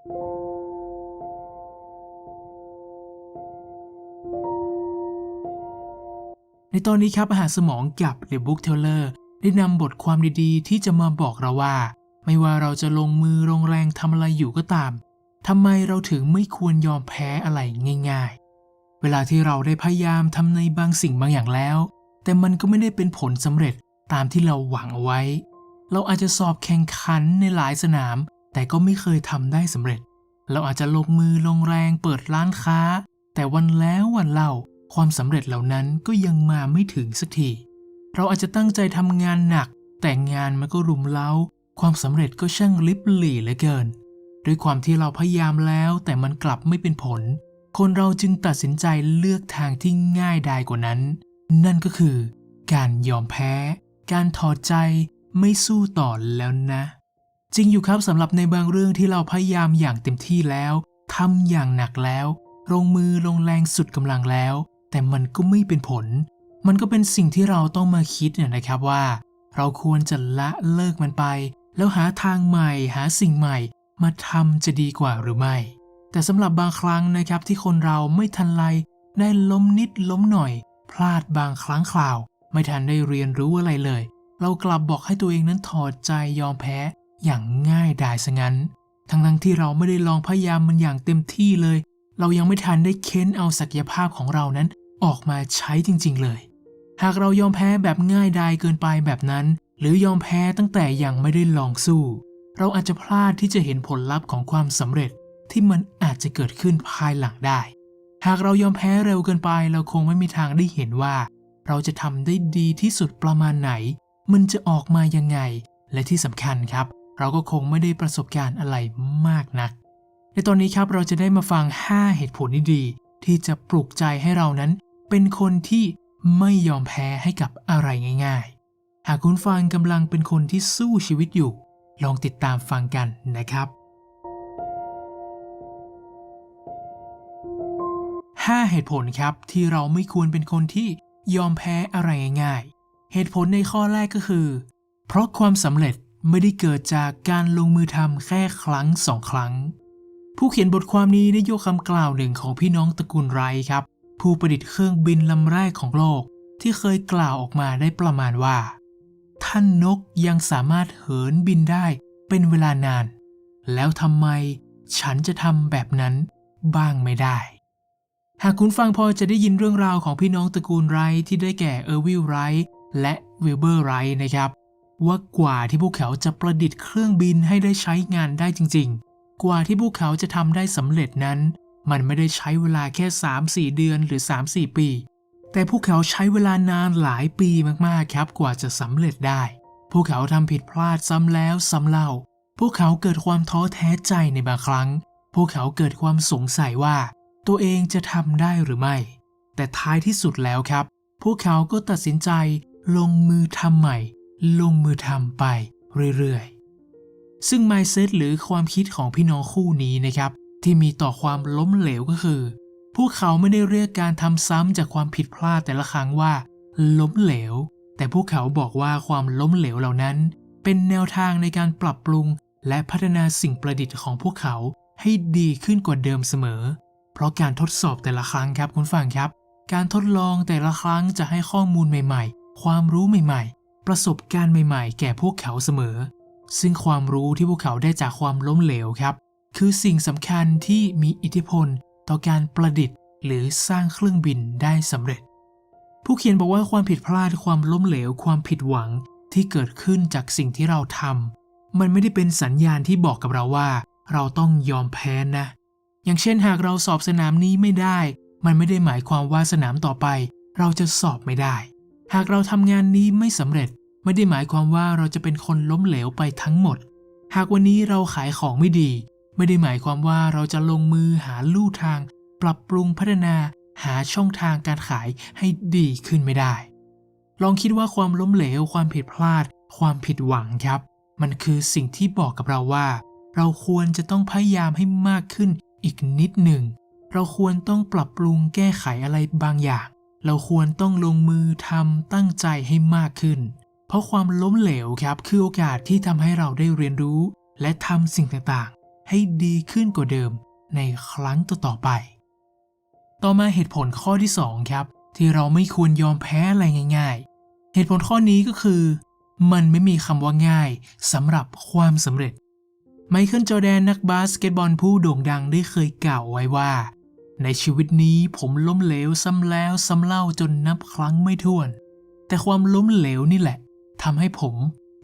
ในตอนนี้ครับอาหารสมองกับ The Book Teller ได้นำบทความดีๆ ที่จะมาบอกเราว่า ไม่ว่าเราจะลงมือลงแรงทำอะไรอยู่ก็ตามทำไมเราถึงไม่ควรยอมแพ้อะไรง่ายๆ เวลาที่เราได้พยายามทำในบางสิ่งบางอย่างแล้ว แต่มันก็ไม่ได้เป็นผลสำเร็จตามที่เราหวังเอาไว้ เราอาจจะสอบแข่งขันในหลายสนาม แต่ก็ไม่เคยทำได้สำเร็จ เราอาจจะลงมือลงแรงเปิดร้านค้า แต่วันแล้ววันเล่าความสำเร็จเหล่านั้นก็ยังมาไม่ถึงสักที เราอาจจะตั้งใจทำงานหนัก แต่งานมันก็รุมเร้า ความสำเร็จก็ช่างลิบหลี่เหลือเกิน ด้วยความที่เราพยายามแล้วแต่มันกลับไม่เป็นผล คนเราจึงตัดสินใจเลือกทางที่ง่ายดายกว่านั้น นั่นก็คือ การยอมแพ้ การถอดใจไม่สู้ต่อแล้วนะ จริงอยู่ครับสำหรับในบางเรื่องที่เราพยายามอย่างเต็มที่แล้วทำอย่างหนักแล้ว ลงมือลงแรงสุดกำลังแล้ว แต่มันก็ไม่เป็นผล มันก็เป็นสิ่งที่เราต้องมาคิดเนี่ยนะครับว่า เราควรจะละเลิกมันไป แล้วหาทางใหม่ หาสิ่งใหม่ มาทำจะดีกว่าหรือไม่ แต่สำหรับบางครั้งนะครับที่คนเราไม่ทันไรได้ล้มนิดล้มหน่อย พลาดบางครั้งคราว ไม่ทันได้เรียนรู้อะไรเลย เรากลับบอกให้ตัวเองนั้นถอดใจยอมแพ้ อย่างง่ายดายซะงั้น ทั้งทั้งที่เราไม่ได้ลองพยายามมันอย่างเต็มที่เลย เรายังไม่ทันได้เค้นเอาศักยภาพของเรานั้นออกมาใช้จริง ๆ เลย หากเรายอมแพ้แบบง่ายดายเกินไปแบบนั้น หรือยอมแพ้ตั้งแต่ยังไม่ได้ลองสู้ เราอาจจะพลาดที่จะเห็นผลลัพธ์ของความสำเร็จที่มันอาจจะเกิดขึ้นภายหลังได้ หากเรายอมแพ้เร็วเกินไป เราคงไม่มีทางได้เห็นว่า เราจะทำได้ดีที่สุดประมาณไหน มันจะออกมายังไง และที่สำคัญครับ เราก็คงไม่ได้ประสบการณ์อะไรมากนัก ในตอนนี้ครับเราจะได้มาฟัง 5 เหตุผลดีๆที่จะปลุกใจให้เรานั้น เป็นคนที่ไม่ยอมแพ้ให้กับอะไรง่าย ๆ หากคุณฟังกำลังเป็นคนที่สู้ชีวิตอยู่ ลองติดตามฟังกันนะครับ 5 เหตุผลครับที่เราไม่ควรเป็นคนที่ยอมแพ้อะไรง่ายๆ เหตุผลในข้อแรกก็คือ เพราะความสำเร็จ ไม่ได้เกิดจากการลงมือทำแค่ครั้งสองครั้ง ผู้เขียนบทความนี้ได้ยกคำกล่าวหนึ่งของพี่น้องตระกูลไรครับ ผู้ประดิษฐ์เครื่องบินลำแรกของโลก ที่เคยกล่าวออกมาได้ประมาณว่า ท่านนกยังสามารถเหินบินได้เป็นเวลานาน แล้วทำไมฉันจะทำแบบนั้นบ้างไม่ได้ หากคุณฟังพอจะได้ยินเรื่องราวของพี่น้องตระกูลไรท์ที่ได้แก่เออร์วิลไรและวิลเบอร์ไรนะครับ ว่ากว่าที่พวกเขาจะประดิษฐ์เครื่องบินให้ได้ใช้งานได้จริง ๆ กว่าที่พวกเขาจะทำได้สำเร็จนั้น มันไม่ได้ใช้เวลาแค่ 3-4 เดือนหรือ 3-4 ปี แต่พวกเขาใช้เวลานานหลายปีมากๆครับกว่าจะสำเร็จได้ พวกเขาทำผิดพลาดซ้ำแล้วซ้ำเล่า พวกเขาเกิดความท้อแท้ใจในบางครั้ง พวกเขาเกิดความสงสัยว่า ตัวเองจะทำได้หรือไม่ แต่ท้ายที่สุดแล้วครับ พวกเขาก็ตัดสินใจลงมือทำใหม่ ลงมือทำไปเรื่อยๆ ซึ่ง mindset หรือความคิดของพี่น้องคู่นี้นะครับ ที่มีต่อความล้มเหลวก็คือ พวกเขาไม่ได้เรียกการทำซ้ำจากความผิดพลาดแต่ละครั้งว่า ล้มเหลว แต่พวกเขาบอกว่าความล้มเหลวเหล่านั้น เป็นแนวทางในการปรับปรุง และพัฒนาสิ่งประดิษฐ์ของพวกเขาให้ดีขึ้นกว่าเดิมเสมอ เพราะการทดสอบแต่ละครั้งครับคุณฟังครับ การทดลองแต่ละครั้งจะให้ข้อมูลใหม่ ๆ ความรู้ใหม่ๆ ประสบการณ์ใหม่ๆ แก่พวกเขาเสมอ ซึ่งความรู้ที่พวกเขาได้จากความล้มเหลวครับ คือสิ่งสำคัญที่มีอิทธิพลต่อการประดิษฐ์ หรือสร้างเครื่องบินได้สำเร็จ ผู้เขียนบอกว่าความผิดพลาดความล้มเหลวความผิดหวังที่เกิดขึ้นจากสิ่งที่เราทำมันไม่ได้เป็นสัญญาณที่บอกกับเราว่า เราต้องยอมแพ้นะ อย่างเช่นหากเราสอบสนามนี้ไม่ได้ มันไม่ได้หมายความว่าสนามต่อไป เราจะสอบไม่ได้ หากเราทำงานนี้ไม่สำเร็จ ไม่ได้หมายความว่าเราจะเป็นคนล้มเหลวไปทั้งหมด หากวันนี้เราขายของไม่ดี ไม่ได้หมายความว่าเราจะลงมือหาลู่ทาง ปรับปรุงพัฒนาหาช่องทางการขายให้ดีขึ้นไม่ได้ ลองคิดว่าความล้มเหลว ความผิดพลาด ความผิดหวังครับ มันคือสิ่งที่บอกกับเราว่า เราควรจะต้องพยายามให้มากขึ้นอีกนิดหนึ่ง เราควรต้องปรับปรุงแก้ไขอะไรบางอย่าง เราควรต้องลงมือทำตั้งใจให้มากขึ้น เพราะความล้มเหลวครับคือโอกาสที่ทำให้เราได้เรียนรู้ และทำสิ่งต่างๆ ให้ดีขึ้นกว่าเดิมในครั้งต่อๆไป ต่อมาเหตุผลข้อที่ 2 ครับ ที่เราไม่ควรยอมแพ้อะไรง่าย ๆ เหตุผลข้อนี้ก็คือ มันไม่มีคำว่าง่ายสำหรับความสำเร็จ ไมเคิลจอแดนนักบาสเกตบอลผู้โด่งดังได้เคยกล่าวไว้ว่า ในชีวิตนี้ผมล้มเหลวซ้ำแล้วซ้ำเล่าจนนับครั้งไม่ถ้วน แต่ความล้มเหลวนี่แหละ ทำให้ผม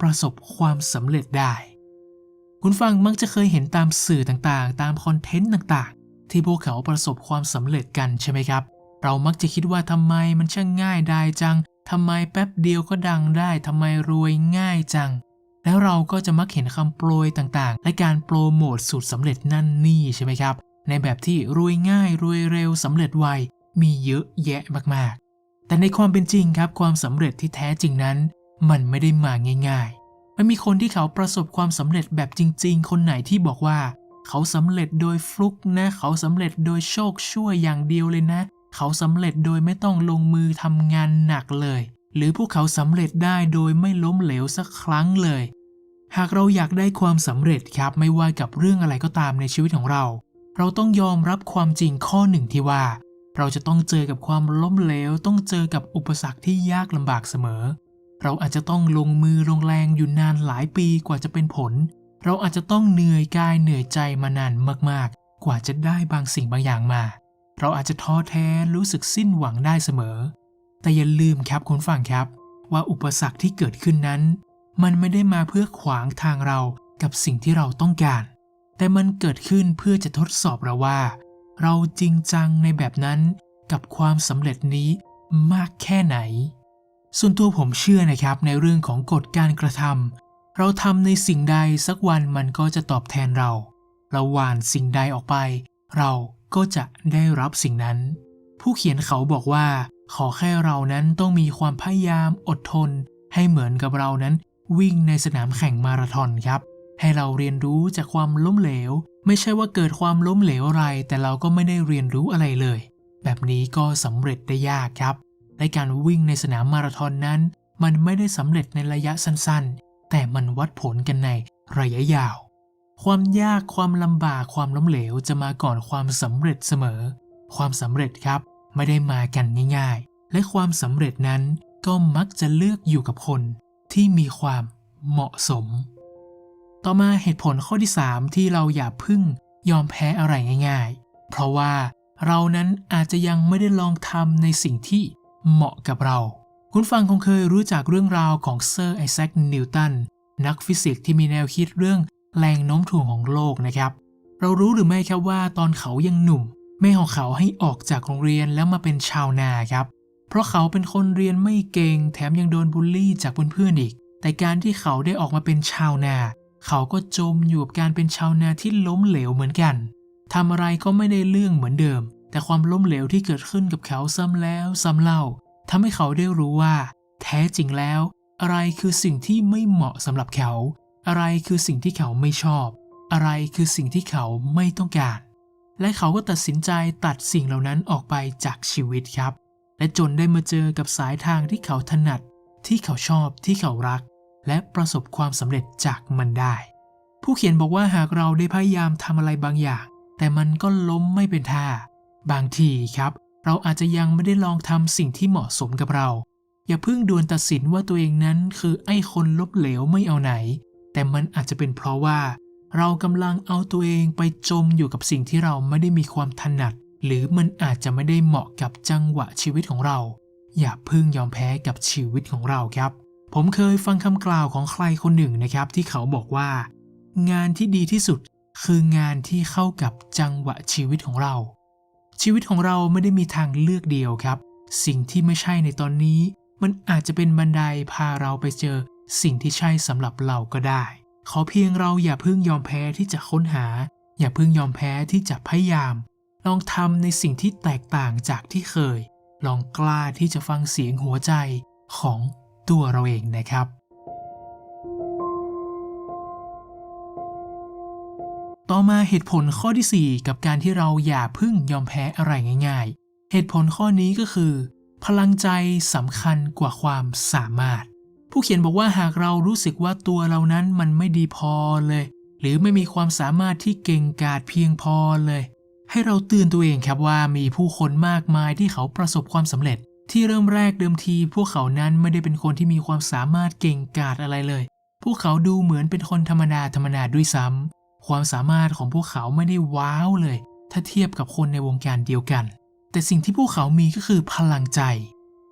ประสบความสำเร็จได้ คุณฟังมักจะเคยเห็นตามสื่อต่างๆ ตามคอนเทนต์ต่างๆ ที่พวกเขาประสบความสำเร็จกันใช่ไหมครับ เรามักจะคิดว่าทำไมมันช่างง่ายได้จังทำไมแป๊บเดียวก็ดังได้ทำไมรวยง่ายจัง แล้วเราก็จะมักเห็นคำโปรยต่างๆ และการโปรโมทสูตรสำเร็จนั่นนี่ใช่ไหมครับ ในแบบที่รวยง่ายรวยเร็วสำเร็จไวมีเยอะแยะมากๆ แต่ในความเป็นจริงครับความสำเร็จที่แท้จริงนั้น มันไม่ได้มาง่ายๆ มันมีคนที่เขาประสบความสำเร็จแบบจริง ๆ คนไหนที่บอกว่า เขาสำเร็จโดยฟลุกนะ เขาสำเร็จโดยโชคช่วยอย่างเดียวเลยนะ เขาสำเร็จโดยไม่ต้องลงมือทำงานหนักเลย หรือพวกเขาสำเร็จได้โดยไม่ล้มเหลวสักครั้งเลย หากเราอยากได้ความสำเร็จครับไม่ว่ากับเรื่องอะไรก็ตามในชีวิตของเรา เราต้องยอมรับความจริงข้อหนึ่งที่ว่าเราจะต้องเจอกับความล้มเหลว ต้องเจอกับอุปสรรคที่ยากลำบากเสมอ เราอาจจะต้องลงมือลงแรงอยู่นานหลายปีกว่าจะเป็นผล เราอาจจะต้องเหนื่อยกายเหนื่อยใจมานานมากๆ กว่าจะได้บางสิ่งบางอย่างมา เราอาจจะท้อแท้รู้สึกสิ้นหวังได้เสมอ แต่อย่าลืมครับคุณฟังครับ ว่าอุปสรรคที่เกิดขึ้นนั้น มันไม่ได้มาเพื่อขวางทางเรากับสิ่งที่เราต้องการ แต่มันเกิดขึ้นเพื่อจะทดสอบเราว่า เราจริงจังในแบบนั้นกับความสำเร็จนี้มากแค่ไหน ส่วนตัวผมเชื่อนะครับในเรื่องของกฎการกระทำเราทำในสิ่งใดสักวันมันก็จะตอบแทนเรา เราหวานสิ่งใดออกไป เราก็จะได้รับสิ่งนั้น ผู้เขียนเขาบอกว่า ขอแค่เรานั้นต้องมีความพยายามอดทน ให้เหมือนกับเรานั้น วิ่งในสนามแข่งมาราธอนครับ ให้เราเรียนรู้จากความล้มเหลว ไม่ใช่ว่าเกิดความล้มเหลวอะไร แต่เราก็ไม่ได้เรียนรู้อะไรเลย แบบนี้ก็สำเร็จได้ยากครับ และการวิ่งในสนามมาราธอนนั้น มันไม่ได้สำเร็จในระยะสั้นๆ แต่มันวัดผลกันในระยะยาว ความยากความลำบากความล้มเหลวจะมาก่อนความสำเร็จเสมอ ความสำเร็จครับไม่ได้มากันง่ายๆ และความสำเร็จนั้นก็มักจะเลือกอยู่กับคนที่มีความเหมาะสม ต่อมาเหตุผลข้อที่ 3 ที่เราอย่าพึ่งยอมแพ้อะไรง่าย ๆ เพราะว่าเรานั้นอาจจะยังไม่ได้ลองทำในสิ่งที่ เหมาะกับเรา คุณฟังคงเคยรู้จักเรื่องราวของเซอร์ไอแซคนิวตันนักฟิสิกส์ที่มีแนวคิดเรื่องแรงโน้มถ่วงของโลกนะครับ เรารู้หรือไม่ครับว่าตอนเขายังหนุ่ม แม่ของเขาให้ออกจากโรงเรียนแล้วมาเป็นชาวนาครับ เพราะเขาเป็นคนเรียนไม่เก่งแถมยังโดนบูลลี่จากเพื่อนๆอีก แต่การที่เขาได้ออกมาเป็นชาวนา เขาก็จมอยู่กับการเป็นชาวนาที่ล้มเหลวเหมือนกันทำอะไรก็ไม่ได้เรื่องเหมือนเดิม แต่ความล้มเหลวที่เกิดขึ้นกับเขาซ้ำแล้วซ้ำเล่าทำให้เขาได้รู้ว่า แท้จริงแล้ว อะไรคือสิ่งที่ไม่เหมาะสำหรับเขา อะไรคือสิ่งที่เขาไม่ชอบ อะไรคือสิ่งที่เขาไม่ต้องการ และเขาก็ตัดสินใจตัดสิ่งเหล่านั้นออกไปจากชีวิตครับ และจนได้มาเจอกับสายทางที่เขาถนัด ที่เขาชอบที่เขารัก และประสบความสำเร็จจากมันได้ ผู้เขียนบอกว่าหากเราได้พยายามทำอะไรบางอย่าง แต่มันก็ล้มไม่เป็นท่า บางทีครับ เราอาจจะยังไม่ได้ลองทำสิ่งที่เหมาะสมกับเรา อย่าเพิ่งด่วนตัดสินว่าตัวเองนั้นคือไอ้คนลบเหลวไม่เอาไหน แต่มันอาจจะเป็นเพราะว่า เรากำลังเอาตัวเองไปจมอยู่กับสิ่งที่เราไม่ได้มีความถนัด หรือมันอาจจะไม่ได้เหมาะกับจังหวะชีวิตของเรา อย่าเพิ่งยอมแพ้กับชีวิตของเราครับ ผมเคยฟังคำกล่าวของใครคนหนึ่งนะครับ ที่เขาบอกว่า งานที่ดีที่สุดคืองานที่เข้ากับจังหวะชีวิตของเรา ชีวิตของเราไม่ได้มีทางเลือกเดียวครับ สิ่งที่ไม่ใช่ในตอนนี้ มันอาจจะเป็นบันไดพาเราไปเจอ สิ่งที่ใช่สำหรับเราก็ได้ ขอเพียงเราอย่าเพิ่งยอมแพ้ที่จะค้นหา อย่าเพิ่งยอมแพ้ที่จะพยายาม ลองทำในสิ่งที่แตกต่างจากที่เคย ลองกล้าที่จะฟังเสียงหัวใจของตัวเราเองนะครับ ต่อมาเหตุผลข้อที่ 4 กับการที่เราอย่าพึ่งยอมแพ้อะไรง่าย ๆ เหตุผลข้อนี้ก็คือ พลังใจสำคัญกว่าความสามารถ ผู้เขียนบอกว่าหากเรารู้สึกว่าตัวเรานั้นมันไม่ดีพอเลย หรือไม่มีความสามารถที่เก่งกาจเพียงพอเลย ให้เราเตือนตัวเองครับว่ามีผู้คนมากมายที่เขาประสบความสำเร็จ ที่เริ่มแรกเดิมที พวกเขานั้นไม่ได้เป็นคนที่มีความสามารถเก่งกาจอะไรเลย พวกเขาดูเหมือนเป็นคนธรรมดาธรรมดาด้วยซ้ำ ความสามารถของพวกเขาไม่ได้ว้าวเลย ถ้าเทียบกับคนในวงการเดียวกัน แต่สิ่งที่พวกเขามีก็คือพลังใจ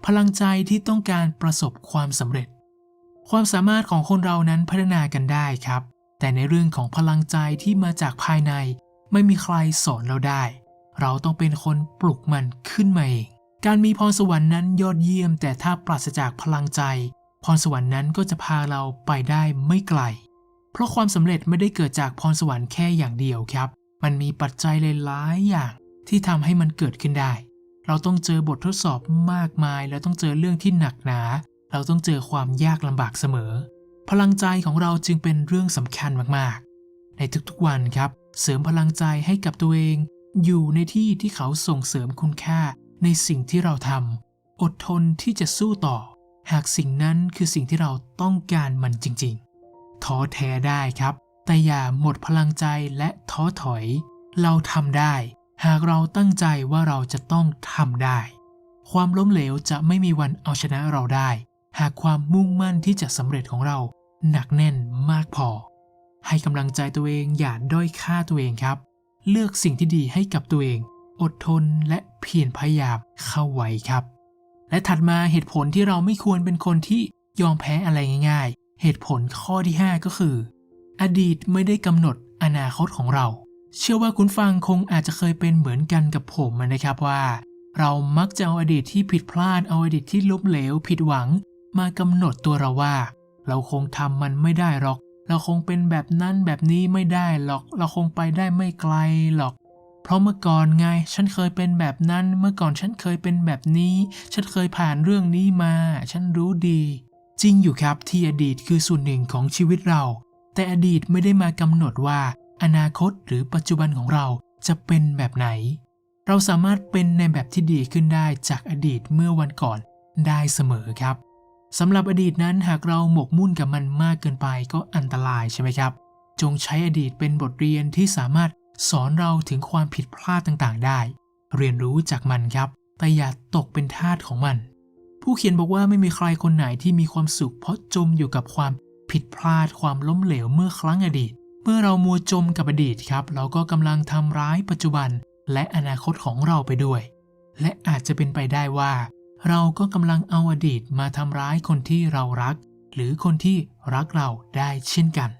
พลังใจที่ต้องการประสบความสำเร็จ ความสามารถของคนเรานั้นพัฒนากันได้ครับ แต่ในเรื่องของพลังใจที่มาจากภายใน ไม่มีใครสอนเราได้ เราต้องเป็นคนปลุกมันขึ้นมาเองการมีพรสวรรค์นั้นยอดเยี่ยม แต่ถ้าปราศจากพลังใจ พรสวรรค์นั้นก็จะพาเราไปได้ไม่ไกล เพราะความสำเร็จไม่ได้เกิดจากพรสวรรค์แค่อย่างเดียวครับ มันมีปัจจัยหลายอย่างที่ทำให้มันเกิดขึ้นได้ เราต้องเจอบททดสอบมากมาย แล้วต้องเจอเรื่องที่หนักหนา เราต้องเจอความยากลำบากเสมอ พลังใจของเราจึงเป็นเรื่องสำคัญมากๆ ในทุกๆวันครับ เสริมพลังใจให้กับตัวเอง อยู่ในที่ที่เขาส่งเสริมคุณค่าในสิ่งที่เราทำอดทนที่จะสู้ต่อ หากสิ่งนั้นคือสิ่งที่เราต้องการมันจริงๆ ท้อแท้ได้ครับ แต่อย่าหมดพลังใจและท้อถอย เราทำได้ หากเราตั้งใจว่าเราจะต้องทำได้ ความล้มเหลวจะไม่มีวันเอาชนะเราได้ หากความมุ่งมั่นที่จะสำเร็จของเราหนักแน่นมากพอ ให้กำลังใจตัวเองอย่าด้อยค่าตัวเองครับ เลือกสิ่งที่ดีให้กับตัวเอง อดทนและเพียรพยายามเข้าไว้ครับ และถัดมาเหตุผลที่เราไม่ควรเป็นคนที่ยอมแพ้อะไรง่ายๆ เหตุผลข้อที่ 5 ก็คือ อดีตไม่ได้กำหนดอนาคตของเรา เชื่อว่าคุณฟังคงอาจจะเคยเป็นเหมือนกันกับผมนะครับว่า เรามักจะเอาอดีตที่ผิดพลาดเอาอดีตที่ล้มเหลวผิดหวัง มากำหนดตัวเราว่า เราคงทำมันไม่ได้หรอก เราคงเป็นแบบนั้นแบบนี้ไม่ได้หรอก เราคงไปได้ไม่ไกลหรอก เพราะเมื่อก่อนไง ฉันเคยเป็นแบบนั้น เมื่อก่อนฉันเคยเป็นแบบนี้ ฉันเคยผ่านเรื่องนี้มา ฉันรู้ดี จริงอยู่ครับที่อดีตคือส่วนหนึ่งของชีวิตเรา แต่อดีตไม่ได้มากำหนดว่า อนาคตหรือปัจจุบันของเราจะเป็นแบบไหน เราสามารถเป็นในแบบที่ดีขึ้นได้จากอดีตเมื่อวันก่อนได้เสมอครับสำหรับอดีตนั้นหากเราหมกมุ่นกับมันมากเกินไปก็อันตรายใช่ไหมครับ จงใช้อดีตเป็นบทเรียนที่สามารถสอนเราถึงความผิดพลาดต่างๆ ได้ เรียนรู้จากมันครับ แต่อย่าตกเป็นทาสของมัน ผู้เขียนบอกว่าไม่มีใครคนไหนที่มีความสุข เพราะจมอยู่กับความผิดพลาดความล้มเหลวเมื่อครั้งอดีต เมื่อเรามัวจมกับอดีตครับ เราก็กำลังทำร้ายปัจจุบัน และอนาคตของเราไปด้วย และอาจจะเป็นไปได้ว่า เราก็กำลังเอาอดีตมาทำร้ายคนที่เรารัก หรือคนที่รักเราได้เช่นกัน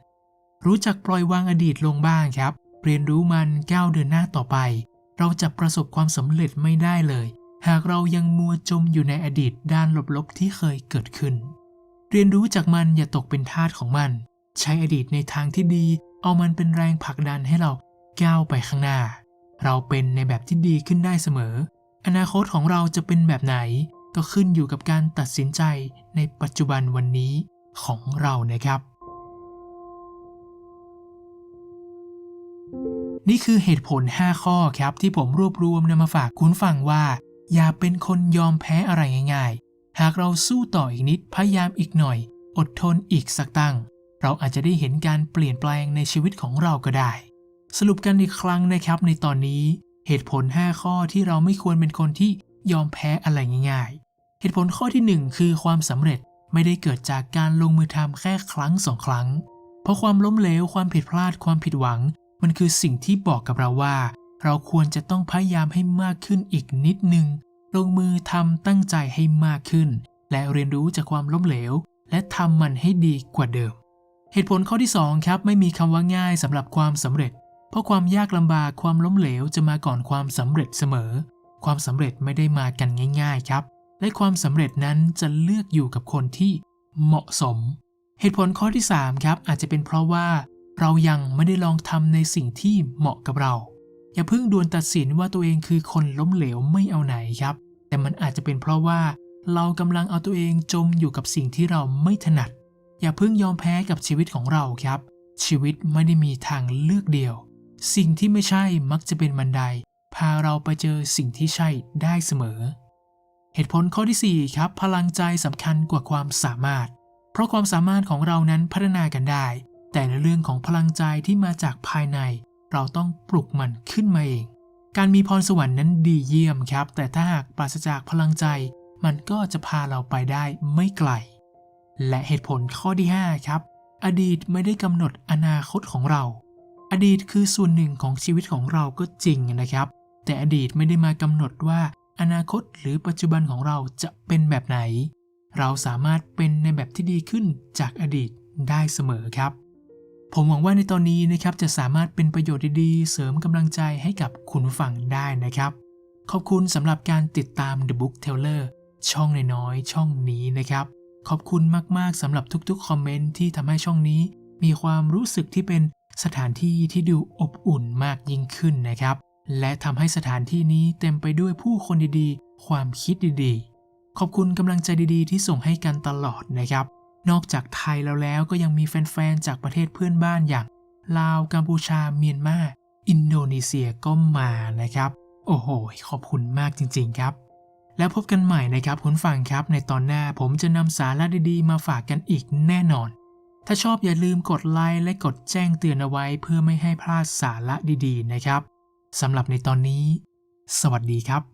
รู้จักปล่อยวางอดีตลงบ้างครับ เรียนรู้มันก้าวเดินหน้าต่อไป เราจะประสบความสำเร็จไม่ได้เลย หากเรายังมัวจมอยู่ในอดีตด้านลบๆที่เคยเกิดขึ้น เรียนรู้จากมันอย่าตกเป็นทาสของมัน ใช้อดีตในทางที่ดี เอามันเป็นแรงผลักดันให้เราก้าวไปข้างหน้า เราเป็นในแบบที่ดีขึ้นได้เสมอ อนาคตของเราจะเป็นแบบไหน ก็ขึ้นอยู่กับการตัดสินใจในปัจจุบันวันนี้ของเรานะครับ นี่คือเหตุผล 5 ข้อครับที่ผมรวบรวมนำมาฝากคุณฟังว่า อย่าเป็นคนยอมแพ้อะไรง่าย ๆ หากเราสู้ต่ออีกนิดพยายามอีกหน่อย อดทนอีกสักตั้ง เราอาจจะได้เห็นการเปลี่ยนแปลงในชีวิตของเราก็ได้ สรุปกันอีกครั้งนะครับในตอนนี้ เหตุผล 5 ข้อที่เราไม่ควรเป็นคนที่ยอมแพ้อะไรง่าย ๆ เหตุผลข้อที่ 1 คือความสำเร็จไม่ได้เกิดจากการลงมือทำแค่ครั้งสองครั้ง เพราะความล้มเหลวความผิดพลาดความผิดหวัง มันคือสิ่งที่บอกกับเราว่า เราควรจะต้องพยายามให้มากขึ้นอีกนิดนึง ลงมือทำตั้งใจให้มากขึ้น และเรียนรู้จากความล้มเหลว และทำมันให้ดีกว่าเดิม เหตุผลข้อที่2ครับไม่มีคำว่าง่ายสำหรับความสำเร็จ เพราะความยากลำบากความล้มเหลวจะมาก่อนความสำเร็จเสมอ ความสำเร็จไม่ได้มากันง่าย ๆครับ และความสำเร็จนั้นจะเลือกอยู่กับคนที่เหมาะสม เหตุผลข้อที่3ครับอาจจะเป็นเพราะว่า เรายังไม่ได้ลองทำในสิ่งที่เหมาะกับเรา อย่าเพิ่งด่วนตัดสินว่าตัวเองคือคนล้มเหลวไม่เอาไหนครับ แต่มันอาจจะเป็นเพราะว่าเรากำลังเอาตัวเองจมอยู่กับสิ่งที่เราไม่ถนัด อย่าเพิ่งยอมแพ้กับชีวิตของเราครับ ชีวิตไม่ได้มีทางเลือกเดียว สิ่งที่ไม่ใช่มักจะเป็นบันได พาเราไปเจอสิ่งที่ใช่ได้เสมอ เหตุผลข้อที่4ครับ พลังใจสำคัญกว่าความสามารถ เพราะความสามารถของเรานั้นพัฒนากันได้ แต่ในเรื่องของพลังใจที่มาจากภายใน เราต้องปลุกมันขึ้นมาเอง การมีพรสวรรค์นั้นดีเยี่ยมครับ แต่ถ้าหากปราศจากพลังใจ มันก็จะพาเราไปได้ไม่ไกล และเหตุผลข้อที่ 5 ครับ อดีตไม่ได้กำหนดอนาคตของเรา อดีตคือส่วนหนึ่งของชีวิตของเราก็จริงนะครับ แต่อดีตไม่ได้มากำหนดว่าอนาคตหรือปัจจุบันของเราจะเป็นแบบไหน เราสามารถเป็นในแบบที่ดีขึ้นจากอดีตได้เสมอครับ ผมหวังว่าในตอนนี้นะครับจะสามารถเป็นประโยชน์ดีๆ เสริมกำลังใจให้กับคุณผู้ฟังได้นะครับ ขอบคุณสำหรับการติดตาม The Book Teller ช่องน้อยๆช่องนี้นะครับ ขอบคุณมากๆสำหรับทุกๆ คอมเมนต์ที่ทำให้ช่องนี้ มีความรู้สึกที่เป็นสถานที่ที่ดูอบอุ่นมากยิ่งขึ้นนะครับ และทำให้สถานที่นี้เต็มไปด้วยผู้คนดีๆ ความคิดดีๆ ขอบคุณกำลังใจดีๆ ที่ส่งให้กันตลอดนะครับ นอกจากไทยแล้วแล้วก็ยังมีแฟนๆจากประเทศเพื่อนบ้านอย่างลาวกัมพูชาเมียนมา อินโดนีเซียก็มานะครับ โอ้โห ขอบคุณมากจริง ๆ ครับ แล้วพบกันใหม่นะครับคุณฟังครับในตอนหน้าผมจะนำสาระดีๆ มาฝากกันอีกแน่นอน ถ้าชอบอย่าลืมกดไลค์และกดแจ้งเตือนเอาไว้เพื่อไม่ให้พลาดสาระดีๆ นะครับสำหรับในตอนนี้ สวัสดีครับ